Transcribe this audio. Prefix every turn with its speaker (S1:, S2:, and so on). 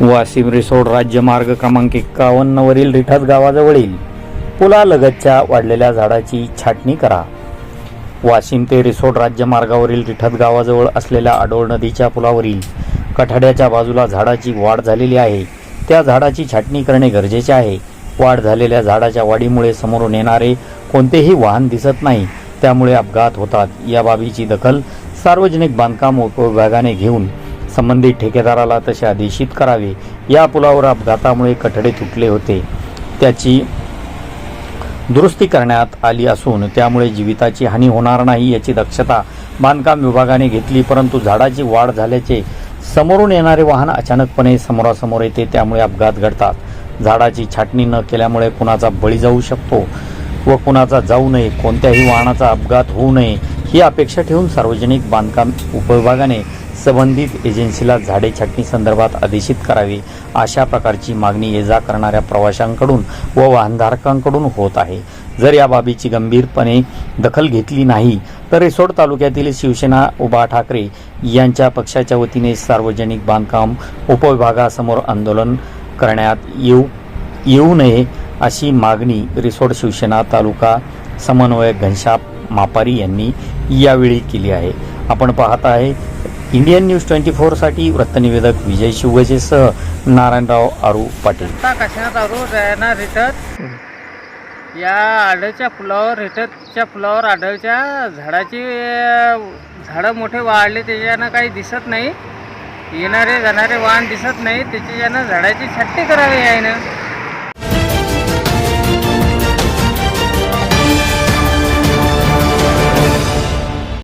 S1: वाशिम रिसोड राज्यमार्ग क्रमांक एक्कावन्नवरील रिठात गावाजवळील पुलालगतच्या वाढलेल्या झाडाची छाटणी करा. वाशिम ते रिसोड राज्यमार्गावरील रिठत गावाजवळ असलेल्या आडोळ नदीच्या पुलावरील कठाड्याच्या बाजूला झाडाची वाढ झालेली आहे. त्या झाडाची छाटणी करणे गरजेचे आहे. वाढ झालेल्या झाडाच्या वाढीमुळे समोरून येणारे कोणतेही वाहन दिसत नाही. त्यामुळे अपघात होतात. या बाबीची दखल सार्वजनिक बांधकाम उपविभागाने घेऊन संबंधित ठेकेदाराला तसे आदेशित करावे. या पुलावर अपघातामुळे कठडे तुटले होते. त्याची दुरुस्ती करण्यात आली असून त्यामुळे जीविताची हानी होणार नाही याची दक्षता बांधकाम विभागाने घेतली परंतु झाडाची वाढ झाल्याचे समोरून येणारे वाहन अचानकपणे समोरासमोर येते त्यामुळे अपघात घडतात. झाडाची छाटणी न केल्यामुळे कुणाचा बळी जाऊ शकतो व कुणाचा जाऊ नये कोणत्याही वाहनाचा अपघात होऊ नये ही अपेक्षा ठेवून सार्वजनिक बांधकाम उपविभागाने संबंधित एजन्सीला झाडे छाटणी संदर्भात आदेशित करावे अशा प्रकारची मागणी ये जा करणाऱ्या प्रवाशांकडून व वाहनधारकांकडून होत आहे. जर या बाबीची गंभीरपणे दखल घेतली नाही तर रिसोड तालुक्यातील शिवसेना उभा ठाकरे यांच्या पक्षाच्या वतीने सार्वजनिक बांधकाम उपविभागासमोर आंदोलन करण्यात येऊ येऊ नये अशी मागणी रिसोड शिवसेना तालुका समन्वयक घनशाप मापारी यांनी यावेळी केली आहे. आपण पाहत आहे इंडियन न्यूज ट्वेंटी फोरसाठी वृत्तनिवेदक विजय शिवगजेसह नारायणराव आरू पाटील.
S2: काशीनाथ आरू? रायना रिटत या आडळच्या फुलावर रिटतच्या फुलावर आडळच्या झाडाची झाडं मोठे वाढले त्याच्यानं काही दिसत नाही. येणारे जाणारे वाहन दिसत नाही त्याच्यानं झाडाची छाटणी करावी आहे ना?